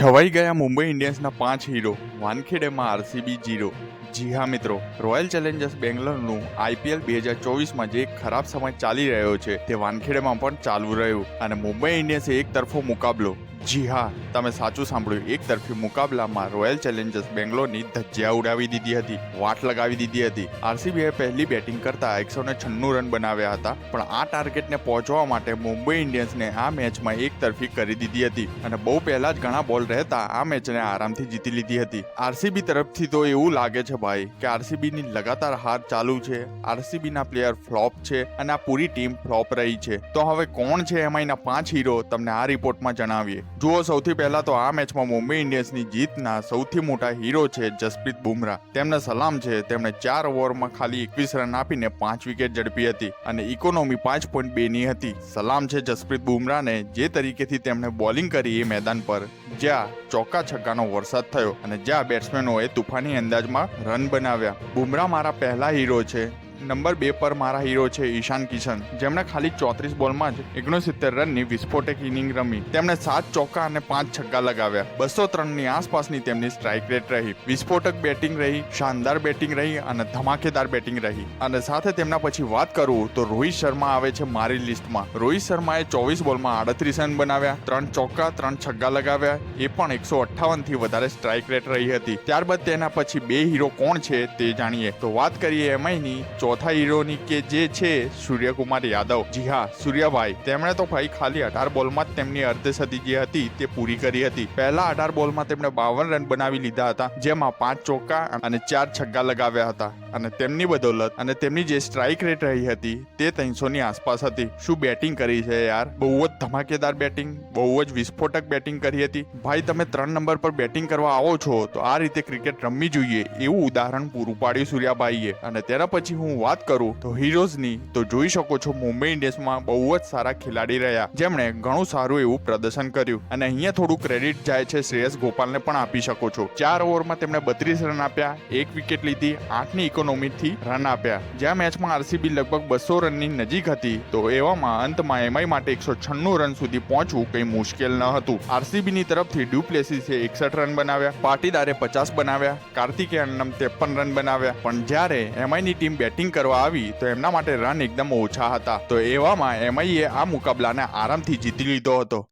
છવાઈ ગયા મુંબઈ ઇન્ડિયન્સના પાંચ હીરો વાનખેડેમાં આરસીબી જીરો જી હા મિત્રો રોયલ ચેલેન્જર્સ બેંગ્લોરનું આઈપીએલ બે હજાર ચોવીસમાં જે ખરાબ સમય ચાલી રહ્યો છે, તે વાનખેડેમાં પણ ચાલુ રહ્યું અને મુંબઈ ઇન્ડિયન્સે એક તરફો મુકાબલો જી હા, તમે સાચું સાંભળ્યું. એક તરફી મુકાબલામાં રોયલ ચેલેન્જર્સ બેંગ્લોરની ધજ્જિયા ઉડાવી દીધી હતી, વાટ લગાવી દીધી હતી. આરસીબીએ પહેલી બેટિંગ કરતા એકસો છન્નું રન બનાવ્યા હતા, પણ આ ટાર્ગેટને પહોંચવા માટે મુંબઈ ઇન્ડિયન્સને આ મેચમાં એક તરફી કરી દીધી હતી અને બહુ પહેલા જ ઘણા બોલ રહેતા આ મેચને આરામથી જીતી લીધી હતી. આરસીબી તરફથી તો એવું લાગે છે ભાઈ કે આરસીબીની લગાતાર હાર ચાલુ છે આરસીબીના પ્લેયર ફ્લોપ છે અને આ પૂરી ટીમ ફ્લોપ રહી છે. તો હવે કોણ છે એમાંના પાંચ હીરો તમને આ રિપોર્ટમાં જણાવીએ. જુઓ, સૌથી પહેલા તો આ મેચમાં મુંબઈ ઇન્ડિયન્સની જીતના સૌથી મોટા હીરો છે જસપ્રીત બુમરાહ. તેમને સલામ છે. તેમણે ચાર ઓવરમાં ખાલી એકવીસ રન આપીને પાંચ વિકેટ ઝડપી હતી અને ઇકોનોમી પાંચ પોઈન્ટ બેની હતી. સલામ છે જસપ્રીત બુમરાહને, જે તરીકેથી તેમણે બોલિંગ કરી એ મેદાન પર. જ્યાં ચોક્કા છક્કાનો વરસાદ થયો અને જ્યાં બેટ્સમેનોએ તુફાની અંદાજમાં રન બનાવ્યા. બુમરાહ મારા પહેલા હીરો છે. નંબર બે પર મારા હીરો છે ઈશાન કિશન. જેમણે ખાલી ચોત્રીસ બોલમાં જ ઓગણસિત્તેર રનની વિસ્ફોટક ઇનિંગ રમી. તેમણે સાત ચોક્કા અને પાંચ છગ્ગા લગાવ્યા. બસો ત્રણની આસપાસની તેમની સ્ટ્રાઇક રેટ રહી. વિસ્ફોટક બેટિંગ રહી, શાનદાર બેટિંગ રહી અને ધમાકેદાર બેટિંગ રહી. અને સાથે તેમના પછી વાત કરું તો રોહિત શર્મા આવે છે મારી લિસ્ટમાં રોહિત શર્માએ ચોવીસ બોલમાં આડત્રીસ રન બનાવ્યા, ત્રણ ચોક્કા, ત્રણ છગ્ગા લગાવ્યા. એ પણ એકસો અઠ્ઠાવનથી વધારે સ્ટ્રાઇક રેટ રહી હતી. ત્યારબાદ તેના પછી બે હીરો કોણ છે તે જાણીએ. તો વાત કરીએ એમઆઈની ચોથા હીરોની કે જે છે સૂર્યકુમાર યાદવ. જી હા, સૂર્યભાઈ, તેમણે તો ભાઈ ખાલી અઢાર બોલમાં જ તેમની અર્ધસદી જે હતી તે પૂરી કરી હતી. પહેલા અઢાર બોલમાં તેમણે બાવન રન બનાવી લીધા હતા, જેમાં પાંચ ચોક્કા અને ચાર છગ્ગા લગાવ્યા હતા. અને તેમની બદૌલત અને તેમની જે સ્ટ્રાઇક રેટ રહી હતી તે ત્રણસો ની આસપાસ હતી. શું બેટિંગ કરી છે યાર? બહુ જ ધમાકેદાર બેટિંગ બહુ જ વિસ્ફોટક બેટિંગ કરી હતી. ભાઈ, તમે ત્રણ નંબર પર બેટિંગ કરવા આવો છો, તો આ રીતે ક્રિકેટ રમવી જોઈએ એવું ઉદાહરણ પૂરું પાડ્યું સૂર્યાભાઈએ અને તેના પછી હું વાત કરું તો હીરોઝની તો જોઈ શકો છો મુંબઈ ઇન્ડિયન્સમાં બહુ જ સારા ખેલાડી રહ્યા. જેમણે ઘણું સારું એવું પ્રદર્શન કર્યું. અને અહીંયા થોડું ક્રેડિટ જાય છે શ્રેયસ ગોપાલને પણ આપી શકો છો. ચાર ઓવરમાં તેમણે બત્રીસ રન આપ્યા, એક વિકેટ લીધી, આઠની ઇકોનોમીથી રન આપ્યા. જ્યાં મેચમાં આરસીબી લગભગ બસો રનની નજીક હતી, તો એવામાં અંતમાં એમઆઈ માટે એકસો છન્નું રન સુધી પહોંચવું કંઈ મુશ્કેલ ન હતું. આરસીબીની તરફથી ડ્યુપ્લેસીસે એકસઠ રન બનાવ્યા, પાટીદારે પચાસ બનાવ્યા કાર્તિકેયનમ ત્રેપન રન બનાવ્યા. પણ જ્યારે એમઆઈની ટીમ બેટિંગ કરવા આવી, તો એમના માટે રન એકદમ ઓછા હતા. તો એવામાં એમઆઈએ આ મુકાબલાને આરામથી જીતી લીધો હતો.